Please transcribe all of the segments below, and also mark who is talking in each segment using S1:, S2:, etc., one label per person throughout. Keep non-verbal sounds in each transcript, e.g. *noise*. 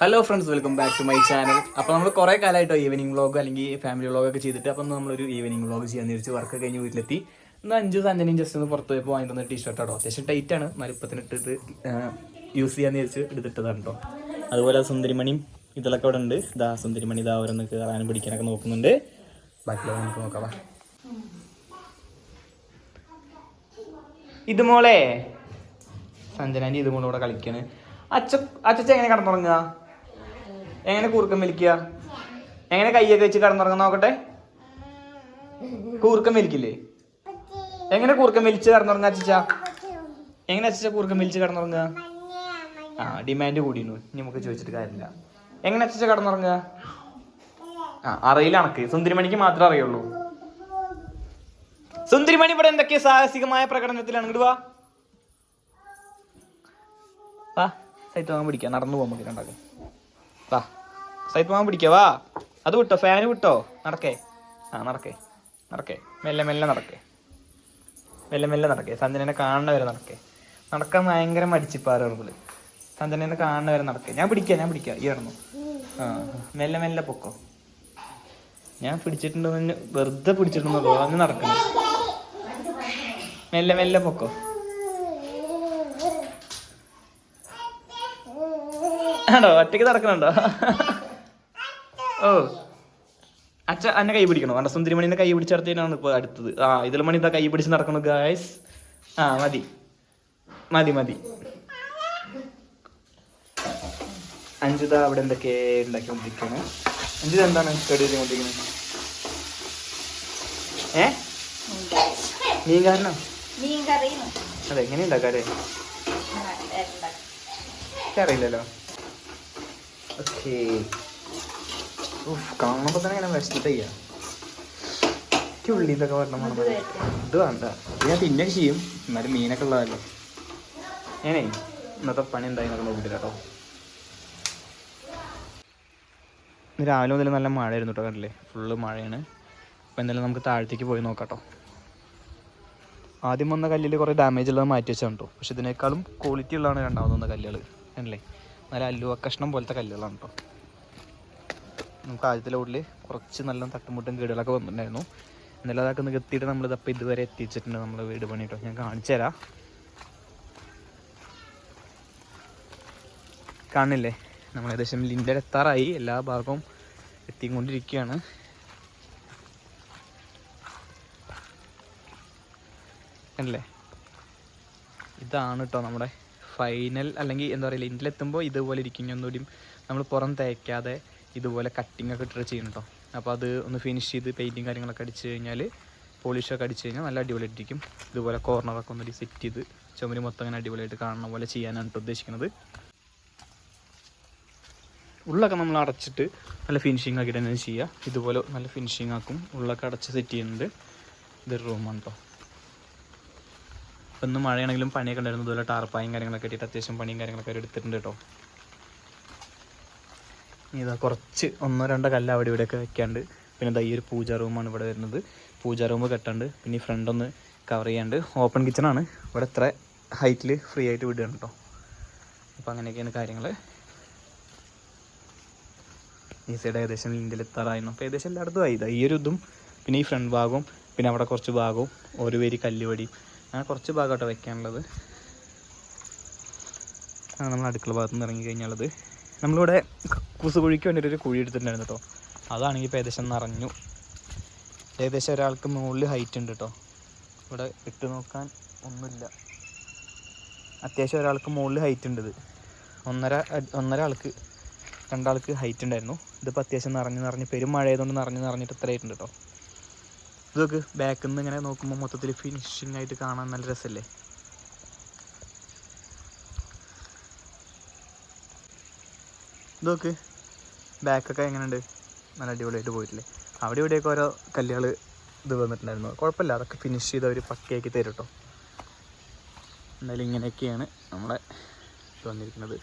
S1: Hello friends welcome back to my channel അപ്പോൾ നമ്മൾ കുറേ കാലമായിട്ടോ ഈവനിങ് വ്ളോഗ് അല്ലെങ്കിൽ ഫാമിലി വ്ളോഗ് ഒക്കെ ചെയ്തിട്ട് അപ്പം നമ്മളൊരു ഈവനിങ് വ്ളോഗ് ചെയ്യാൻ തിരിച്ച് വർക്ക് കഴിഞ്ഞ് വീട്ടിലെത്തി. ഇന്ന് അഞ്ച് സഞ്ചനയും ജസ്റ്റ് ഒന്ന് പുറത്ത് പോയപ്പോൾ വാങ്ങി തന്ന ടീഷർട്ട് ആട്ടോ. അത്യാവശ്യം ടൈറ്റ് ആണ്. മരുപ്പത്തിന് ഇട്ടിട്ട് യൂസ് ചെയ്യാൻ തിരിച്ച് എടുത്തിട്ടതാണ് കേട്ടോ അതുപോലെ സുന്ദരിമണിയും ഇതിലൊക്കെ അവിടെ ഉണ്ട്. ഇതാ സുന്ദരിമണി ഇതാ ഓരോന്ന് കയറാനും പിടിക്കാനൊക്കെ നോക്കുന്നുണ്ട്. ബാക്കിയുള്ള നമുക്ക് നോക്കാം. ഇത് മോളെ സഞ്ജനാന്റെ ഇത് ഇവിടെ കളിക്കാണ്. അച്ഛ അച്ഛച്ച എങ്ങനെ കിടന്നുറങ്ങുക? എങ്ങനെ കൂർക്കം വലിക്കുക? എങ്ങനെ കയ്യൊക്കെ വെച്ച് കിടന്നുറങ്ങുന്ന നോക്കട്ടെ. കൂർക്കം വലിക്കില്ലേ? എങ്ങനെ കൂർക്കം വലിച്ച് കിടന്നുറങ്ങുക അച്ഛ? എങ്ങനെ അച്ഛ കൂർക്കം വലിച്ച് കിടന്നുറങ്ങുക? ആ ഡിമാൻഡ് കൂടിയിരുന്നു. നമുക്ക് ചോദിച്ചിട്ട് കാര്യമില്ല. എങ്ങനെ അച്ഛ കിടന്നുറങ്ങുക? ആ അറിയില്ല അണക്ക് സുന്ദരിമണിക്ക് മാത്രമേ അറിയുള്ളൂ. സുന്ദരിമണി ഇവിടെ എന്തൊക്കെയാ സാഹസികമായ പ്രകടനത്തിലാണ് ഇങ്ങോട്ട് വാ. സൈറ്റ് പിടിക്കാം. നടന്നു പോകാൻ നമുക്ക് രണ്ടാക്കും വാ. സൈറ്റ് മാം പിടിക്കവാ അത് വിട്ടോ ഫാന് വിട്ടോ. നടക്കേ. ആ നടക്കേ. നടക്കേ. മെല്ലെ മെല്ലെ നടക്കേ. മെല്ലെ മെല്ലെ നടക്കേ. സഞ്ജനനെ കാണുന്ന വരെ നടക്കേ. നടക്കാൻ ഭയങ്കര മടിച്ചിപ്പാറുകൾ സഞ്ജനനെ കാണുന്ന വരെ നടക്കേ. ഞാൻ പിടിക്കാം ഞാൻ പിടിക്കാം. ഈ ഇറന്നു ആ മെല്ലെ മെല്ലെ പൊക്കോ. ഞാൻ പിടിച്ചിട്ടുണ്ടെന്ന് വെറുതെ പിടിച്ചിട്ടുണ്ടോ അങ്ങ് നടക്കണം. മെല്ലെ മെല്ലെ പൊക്കോ. ആണോ? ഒറ്റയ്ക്ക് നടക്കണുണ്ടോ? ഓ. അച്ഛ എന്നെ കൈ പിടിക്കണോ? വേണ്ട സുന്ദരിമണിന്റെ കൈ പിടിച്ചടത്തേനാണ് ഇപ്പൊ അടുത്തത്. ആ ഇതിൽ മണി ഇതാ കൈ പിടിച്ച് നടക്കണു ഗായ്സ് ആ മതി. മതി മതി. അഞ്ജിത അവിടെ എന്തൊക്കെ ഉണ്ടാക്കിക്കൊണ്ടിരിക്കുകയാണ് അഞ്ജിത എന്താണ് സ്റ്റഡി ചെയ്തുകൊണ്ടിരിക്കുന്നത്? ഏ? മീൻ കാരണോ അതെ എങ്ങനെ ഉണ്ടാക്കാല്ലേ അറിയില്ലല്ലോ ഓക്കേ. കാണുമ്പോ തന്നെ ഇങ്ങനെ വിശന്നിട്ട് ചെയ്യാം ഉള്ളി ഇതൊക്കെ വരണം ഇത് വേണ്ട. ഞാൻ പിന്നെ ചെയ്യും. എന്നാലും മീനൊക്കെ ഉള്ളതല്ലേ. ഞാനേ ഇന്നത്തെ പണി എന്തായി എന്നൊക്കെ വീട്ടിൽ കേട്ടോ ഇന്ന് രാവിലെ മുതൽ നല്ല മഴയായിരുന്നു കേട്ടോ കണ്ടില്ലേ? ഫുള്ള് മഴയാണ്. അപ്പോൾ എന്തായാലും നമുക്ക് താഴത്തേക്ക് പോയി നോക്കാട്ടോ. കേട്ടോ ആദ്യം വന്ന കല്ലിൽ കുറേ ഡാമേജ് ഉള്ളത് മാറ്റി വെച്ചാണ് കേട്ടോ പക്ഷെ ഇതിനേക്കാളും ക്വാളിറ്റി ഉള്ളതാണ് രണ്ടാമത് വന്ന കല്ലുകൾ അല്ലേ നല്ല അല്ലുവ കഷ്ണം പോലത്തെ കല്ലുകളാണ് കേട്ടോ നമുക്ക് ആദ്യത്തെ ലോഡിൽ കുറച്ച് നല്ല തട്ടുമുട്ടും കേടുകളൊക്കെ വന്നിട്ടുണ്ടായിരുന്നു. എന്നാലും അതൊക്കെ ഒന്ന് എത്തിയിട്ട് നമ്മൾ ഇതപ്പം ഇതുവരെ എത്തിച്ചിട്ടുണ്ട് നമ്മൾ വീട് പണിയിട്ടോ ഞാൻ കാണിച്ചു തരാം. കാണില്ലേ നമ്മൾ ഏകദേശം ലിന്റെ എത്താറായി. എല്ലാ ഭാഗവും എത്തിക്കൊണ്ടിരിക്കുകയാണ്. അല്ലേ ഇതാണ് കേട്ടോ നമ്മുടെ ഫൈനൽ അല്ലെങ്കിൽ എന്താ പറയുക ലിൻഡിലെത്തുമ്പോൾ ഇതുപോലെ ഇരിക്കും. ഒന്നുകൂടിയും നമ്മൾ പുറം തേക്കാതെ ഇതുപോലെ കട്ടിങ് ഒക്കെ ഇട്ടിട്ട് ചെയ്യണം കേട്ടോ അപ്പോൾ അത് ഒന്ന് ഫിനിഷ് ചെയ്ത് പെയിന്റിങ് കാര്യങ്ങളൊക്കെ അടിച്ച് കഴിഞ്ഞാൽ പോളിഷൊക്കെ അടിച്ച് കഴിഞ്ഞാൽ നല്ല അടിപൊളിയായിട്ടിരിക്കും ഇതുപോലെ കോർണറൊക്കെ ഒന്ന് സെറ്റ് ചെയ്ത് ചുമരി മൊത്തം അങ്ങനെ അടിപൊളിയായിട്ട് കാണുന്ന പോലെ ചെയ്യാനാണ് ഉദ്ദേശിക്കുന്നത്. ഉള്ളൊക്കെ നമ്മൾ അടച്ചിട്ട് നല്ല ഫിനിഷിങ് ആക്കിയിട്ട് തന്നെ ചെയ്യുക ഇതുപോലെ നല്ല ഫിനിഷിങ് ആക്കും. ഉള്ളൊക്കെ അടച്ച് സെറ്റ് ചെയ്യുന്നുണ്ട്. ഇതൊരു റൂമാണ് കേട്ടോ ഇപ്പം ഇന്ന് മഴയാണെങ്കിലും പണിയൊക്കെ ഉണ്ടായിരുന്നു. ഇതുപോലെ ടാർപ്പായും കാര്യങ്ങളൊക്കെ ഇട്ടിട്ട് അത്യാവശ്യം പണിയും കാര്യങ്ങളൊക്കെ എടുത്തിട്ടുണ്ട് കേട്ടോ ഇതാ കുറച്ച് ഒന്നോ രണ്ടോ കല്ല് അവിടെ ഇവിടെയൊക്കെ വെക്കാണ്ട്. പിന്നെ ഇതാ ഈ ഒരു പൂജ റൂമാണ് ഇവിടെ വരുന്നത്. പൂജ റൂം കെട്ടാണ്ട് പിന്നെ ഈ ഫ്രണ്ട് ഒന്ന് കവർ ചെയ്യാണ്ട് ഓപ്പൺ കിച്ചണാണ് ഇവിടെ ഇത്ര ഹൈറ്റിൽ ഫ്രീ ആയിട്ട് വിടുകയാണ് കേട്ടോ അപ്പോൾ അങ്ങനെയൊക്കെയാണ് കാര്യങ്ങൾ ഈ സൈഡ് ഏകദേശം ഇന്ത്യയിൽ എത്താറായിരുന്നു. അപ്പോൾ ഏകദേശം എല്ലായിടത്തും ആയി. ഈ ഒരു ഇതും പിന്നെ ഈ ഫ്രണ്ട് ഭാഗവും പിന്നെ അവിടെ കുറച്ച് ഭാഗവും ഒരു പേര് കല്ലുവടിയും അങ്ങനെ കുറച്ച് ഭാഗമാട്ടോ വെക്കാനുള്ളത്. ആ നമ്മൾ അടുക്കള ഭാഗത്ത് നിന്ന് ഇറങ്ങി കഴിഞ്ഞാലത് നമ്മളിവിടെ കുസുകുഴിക്ക് വേണ്ടി ഒരു കുഴി എടുത്തിട്ടുണ്ടായിരുന്നു കേട്ടോ. അതാണെങ്കിൽ ഇപ്പോൾ ഏകദേശം നിറഞ്ഞു. ഏകദേശം ഒരാൾക്ക് മുകളിൽ ഹൈറ്റ് ഉണ്ട് കേട്ടോ. ഇവിടെ ഇട്ട് നോക്കാൻ ഒന്നുമില്ല. അത്യാവശ്യം ഒരാൾക്ക് മുകളിൽ ഹൈറ്റ് ഉണ്ട് ഇത്. ഒന്നര ഒന്നര ആൾക്ക് രണ്ടാൾക്ക് ഹൈറ്റ് ഉണ്ടായിരുന്നു. ഇതിപ്പോൾ അത്യാവശ്യം നിറഞ്ഞ് നിറഞ്ഞ് പെരും മഴ ആയതുകൊണ്ട് നിറഞ്ഞ് നിറഞ്ഞിട്ട് ഇത്ര ആയിട്ടുണ്ട് കേട്ടോ. ഇതൊക്കെ ബാക്കിൽ നിന്ന് ഇങ്ങനെ നോക്കുമ്പോൾ മൊത്തത്തിൽ ഫിനിഷിംഗ് ആയിട്ട് കാണാൻ നല്ല രസമല്ലേ? ഇതൊക്കെ ബാക്കൊക്കെ എങ്ങനെയുണ്ട്? നല്ല അടിപൊളിയായിട്ട് പോയിട്ടില്ലേ? അവിടെ ഇവിടെയൊക്കെ ഓരോ കല്ലുകൾ ഇത് വന്നിട്ടുണ്ടായിരുന്നു. കുഴപ്പമില്ല അതൊക്കെ ഫിനിഷ് ചെയ്ത് അവർ പക്കയാക്കി തരും കേട്ടോ എന്തായാലും ഇങ്ങനെയൊക്കെയാണ് നമ്മളെ വന്നിരിക്കുന്നത്.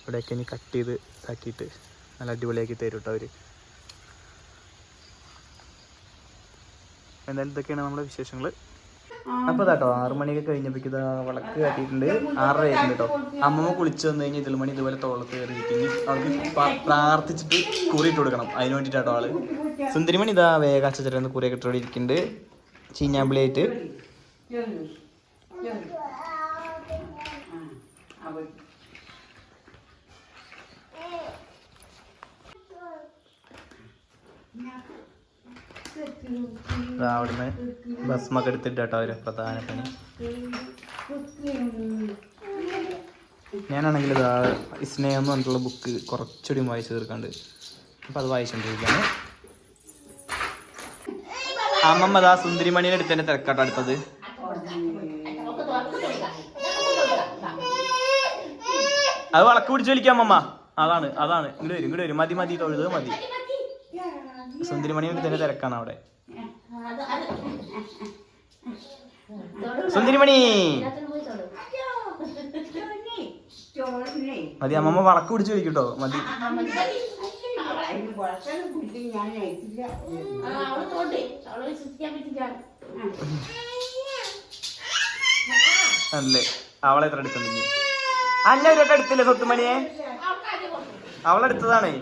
S1: ഇവിടെയൊക്കെ ഇനി കട്ട് ചെയ്ത് ആക്കിയിട്ട് നല്ല അടിപൊളിയാക്കി തരും കേട്ടോ അവർ എന്തായാലും ഇതൊക്കെയാണ് നമ്മുടെ വിശേഷങ്ങൾ അപ്പൊ കേട്ടോ ആറു മണിയൊക്കെ കഴിഞ്ഞപ്പോഴേക്ക് ഇതാ വിളക്ക് കാട്ടിയിട്ടുണ്ട് ആറര ആയിട്ടുണ്ട് കേട്ടോ അമ്മമ്മ കുളിച്ചു വന്നു കഴിഞ്ഞാൽ ഇതിൽ മണി ഇതുപോലെ തോളത്ത് കയറി ഇനി അവൾക്ക് പ്രാർത്ഥിച്ചിട്ട് കുറിയിട്ട് കൊടുക്കണം അതിന് വേണ്ടിയിട്ടാട്ടോ ആൾ സുന്ദരിമണി ഇതാ വേഗാച്ചേരുന്ന കുറിയൊക്കെ ഇട്ടോടെ ഇരിക്കുന്നുണ്ട് ചീഞ്ഞാമ്പിളിയായിട്ട് ഇതാ അവിടുന്ന് ഭസ്മൊക്കെ എടുത്തിട്ട് കേട്ടോ അവർ പ്രധാന പണി ഞാനാണെങ്കിൽ ഇതാ സ്നേഹം എന്ന് പറഞ്ഞിട്ടുള്ള ബുക്ക് കുറച്ചുകൂടി വായിച്ചു തീർക്കാണ്ട്. അപ്പം അത് വായിച്ചുകൊണ്ടിരിക്കുകയാണ് അമ്മമ്മ ദാ സുന്ദരിമണിയുടെ അടുത്ത് തന്നെ തിരക്കാട്ടോ അടുത്തത്. അത് വളക്ക് പിടിച്ചു വലിക്കാം അമ്മമ്മ. അതാണ് അതാണ്. ഇങ്ങോട്ട് വരും ഇങ്ങോട്ട് വരും. മതി മതി തൊഴുത് മതി. സുന്ദരിമണിയുടെ അടുത്ത് തന്നെ തിരക്കാണ് അവിടെ. സുന്ദരിമണി. മതി അമ്മമ്മ വളക്ക് പിടിച്ചു വലിക്കട്ടോ. മതി. അല്ലേ? അവളെ എത്ര അല്ല അന്ന ഒരു എടുത്തില്ലേ സ്വത്തുമണിയെ? അവളെടുത്തതാണേ.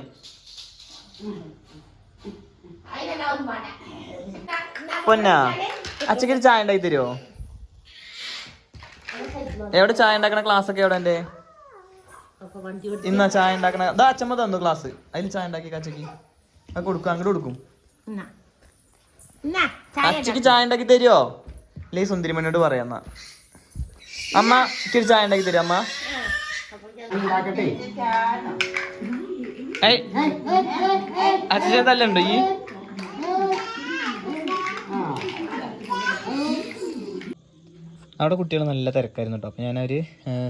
S1: പൊന്നാ അച്ചക്ക് ഒരു ചായ ഉണ്ടാക്കി തരുമോ എവിടെ ചായ ഉണ്ടാക്കണ ക്ലാസ് ഒക്കെ എവിടെ എന്റെ ഇന്നാ ചായ ഉണ്ടാക്കണ അതാ അച്ഛമ്മ തന്നു ക്ലാസ് അതിൽ ചായ ഉണ്ടാക്കി അച്ഛക്ക്. അത് കൊടുക്കും അങ്ങോട്ട് കൊടുക്കും. അച്ഛക്ക് ചായ ഉണ്ടാക്കി തരുമോ അല്ലേ സുന്ദരിമണിയോട് പറയാം എന്നാ. അമ്മ ഇച്ചിരി ചായ ഉണ്ടാക്കി തരും അമ്മ? ഏയ്. അച്ഛൻ തല്ലുണ്ടോ ഈ? അവിടെ കുട്ടികൾ നല്ല തിരക്കായിരുന്നു കേട്ടോ അപ്പോൾ ഞാനവർ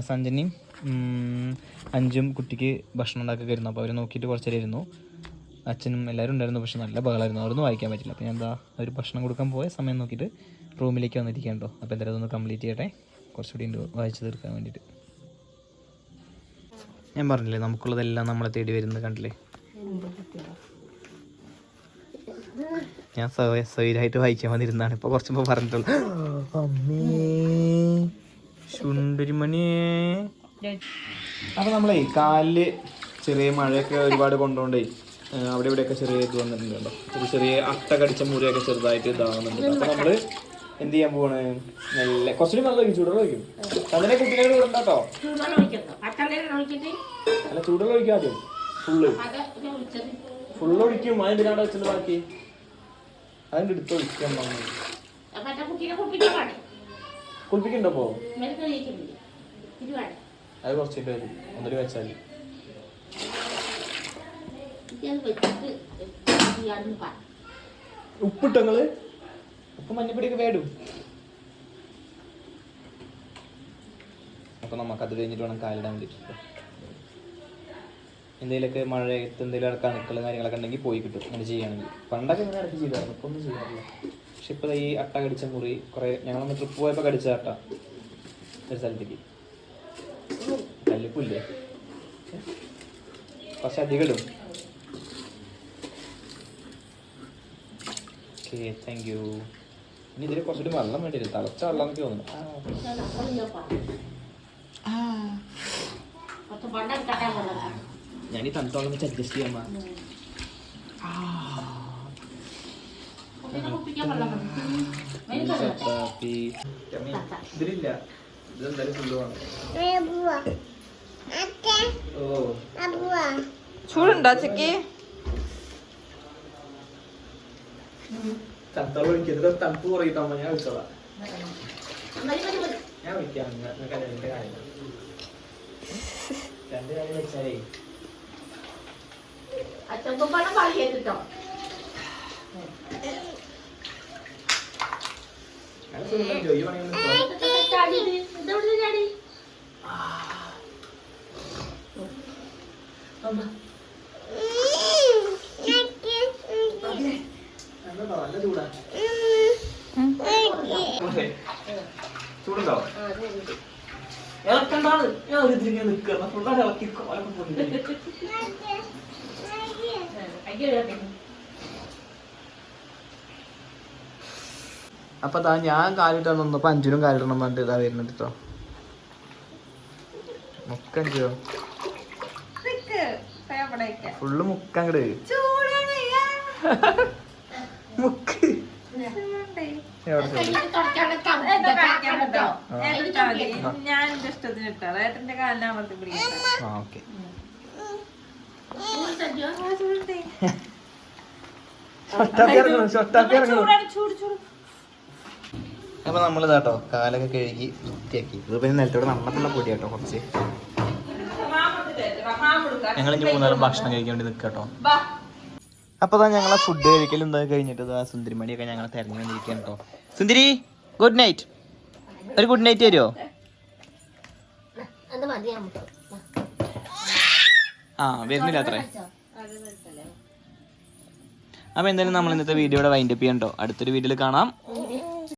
S1: സഞ്ജനിയും അഞ്ചും കുട്ടിക്ക് ഭക്ഷണം ഉണ്ടാക്കി വരുന്നു അപ്പോൾ അവർ നോക്കിയിട്ട് കുറച്ച് ഇരുന്നു. അച്ഛനും എല്ലാവരും ഉണ്ടായിരുന്നു. പക്ഷെ നല്ല ബഹളമായിരുന്നു അവിടുന്ന് വായിക്കാൻ പറ്റില്ല. അപ്പോൾ ഞാൻ എന്താ ഒരു ഭക്ഷണം കൊടുക്കാൻ പോയ സമയം നോക്കിയിട്ട് റൂമിലേക്ക് വന്നിരിക്കാൻ കേട്ടോ അപ്പോൾ എന്തായാലും അതൊന്ന് കംപ്ലീറ്റ് ചെയ്യട്ടെ. കുറച്ചുകൂടി വായിച്ചു തീർക്കാൻ വേണ്ടിയിട്ട്. ഞാൻ പറഞ്ഞില്ലേ നമുക്കുള്ളതെല്ലാം നമ്മളെ തേടി വരുന്നത് കണ്ടില്ലേ? ഞാൻ സ്വൈരായിട്ട് വായിക്കാൻ വന്നിരുന്നാണ് ഇപ്പൊ കുറച്ച് മുമ്പ് പറഞ്ഞിട്ടുള്ളൂ. അമ്മേ. ശുണ്ടരിമണിയേ അപ്പൊ നമ്മളെ കാലിൽ ചെറിയ മഴയൊക്കെ ഒരുപാട് കൊണ്ടുകൊണ്ടേ ഏഹ് അവിടെ ഇവിടെയൊക്കെ ചെറിയ ഇത് വന്നിട്ടുണ്ട് കേട്ടോ. ഒരു ചെറിയ അട്ട കടിച്ച മുറിയൊക്കെ ചെറുതായിട്ട് ഇതാവുന്നുണ്ട്. അപ്പൊ നമ്മൾ എന്ത് ചെയ്യാൻ പോവാണ്? നല്ല കുറച്ചുകൂടി നല്ല ഒഴിക്കും ചൂടുവെള്ളം ഒഴിക്കും. അതിനെ കുട്ടികളെ കൂടെ ഉണ്ടാട്ടോ അല്ല ചൂടുവെള്ളം കഴിക്കാതെ ഫുള്ള്. ഫുള്ള് ഒഴിക്കും. അതിന്റെ ബാക്കി? അതിന്റെ എടുത്ത് ഒഴിക്കാൻ കുളിപ്പിക്കണ്ടോ അപ്പോ അത് കുറച്ചിട്ട് വരും. ഒന്നൊരു വെച്ചാൽ ഉപ്പിട്ടോ നിങ്ങൾ? ഉപ്പ് മഞ്ഞപ്പൊടിയൊക്കെ വേടും അപ്പൊ നമുക്ക് അത് കഴിഞ്ഞിട്ട് വേണം കാലിടാൻ വേണ്ടിട്ട് എന്തെങ്കിലുമൊക്കെ മഴയത്ത് എന്തെങ്കിലും അണുക്കളും കാര്യങ്ങളൊക്കെ ഉണ്ടെങ്കിൽ പോയി കിട്ടും. അങ്ങനെ ചെയ്യുകയാണെങ്കിൽ. പണ്ടൊക്കെ ഇങ്ങനെ ഇടയ്ക്ക് ചെയ്തായിരുന്നു. ഇപ്പം ഒന്നും ചെയ്യാറില്ല. പക്ഷെ ഇപ്പോൾ ഈ അട്ട കടിച്ച മുറി കുറേ ഞങ്ങളൊന്ന് ട്രിപ്പ് പോയപ്പോൾ കടിച്ച അട്ട. ഒരു സ്ഥലത്തേക്ക്. കല്ലിപ്പില്ലേ? കുറച്ച് അധികം ഇടും. ഓക്കെ താങ്ക് യു ഇനി ഇതിൽ കുറച്ചുകൂടി വെള്ളം വേണ്ടി വരും. തിളച്ച വെള്ളം എന്നൊക്കെ തോന്നുന്നു ഞാൻ ഈ തണുത്ത വെള്ളം വെച്ച് അഡ്ജസ്റ്റ് ചെയ്യാൻ ചപ്പാത്തി ഇതിലില്ല ഇതെന്തായാലും ഫുള്ള് ഓ
S2: ചൂടുണ്ടോ അച്ചക്ക്
S1: തണുത്തോളം ഒഴിക്കരുത് തണുപ്പ് കുറയിട്ടോ അമ്മ ഞാൻ വിളിച്ചോളാം ഞാൻ വിളിക്കാം നിങ്ങൾക്ക് അതിന്റെ കാര്യം രണ്ട് കാര്യം വെച്ചാലേ
S3: ചാടി?
S1: നല്ലതോ നല്ല ചൂടാ? ചൂടുണ്ടോ? ഇളക്കണ്ടാണ് ഞാൻ ഒരു ഇതിങ്ങനെ നിൽക്കുക ഫുള്ളാണ് ഇളക്കി കോലൊക്കെ പോയി
S3: അയ്യോ *laughs*
S1: അപ്പൊ താ ഞാൻ കാലിട്ട് വന്നപ്പോ അഞ്ചിനും കാലിടണം പറഞ്ഞിട്ട് ഇതാ വരുന്നുണ്ട് കേട്ടോ മുക്കഞ്ചോ ഫുള്ള് മുക്കങ്ങട്. മുക്ക്?
S2: ഞാൻ എന്റെ ഇഷ്ടത്തിന് ഇട്ടാ ഏട്ടന്റെ കാലിനെ അമർത്തി
S1: അപ്പൊ നമ്മൾ ഇതാട്ടോ കാലൊക്കെ കഴുകി വൃത്തിയാക്കി. ഇത് പിന്നെ നിലത്തോടെ നമ്മളുള്ള പൊടി കേട്ടോ കുറച്ച്. ഞങ്ങൾ ഇനി മൂന്നാളും ഭക്ഷണം കഴിക്കാൻ വേണ്ടി നിൽക്കാം കേട്ടോ അപ്പൊ താ ഞങ്ങളെ ഫുഡ് കഴിക്കലും എന്താ കഴിഞ്ഞിട്ട് ഇതാ സുന്ദരിമണിയൊക്കെ ഞങ്ങളെ തെരഞ്ഞു വന്നിരിക്കുകയാണ് കേട്ടോ സുന്ദരി ഗുഡ് നൈറ്റ് ഒരു ഗുഡ് നൈറ്റ് തരുമോ
S3: അത് മതി നമുക്ക്
S1: ആ വരുന്നില്ല അത്രേ അപ്പൊ എന്തായാലും നമ്മൾ ഇന്നത്തെ വീഡിയോ വൈൻഡപ്പ് ചെയ്യണ്ടോ അടുത്തൊരു വീഡിയോയിൽ കാണാം.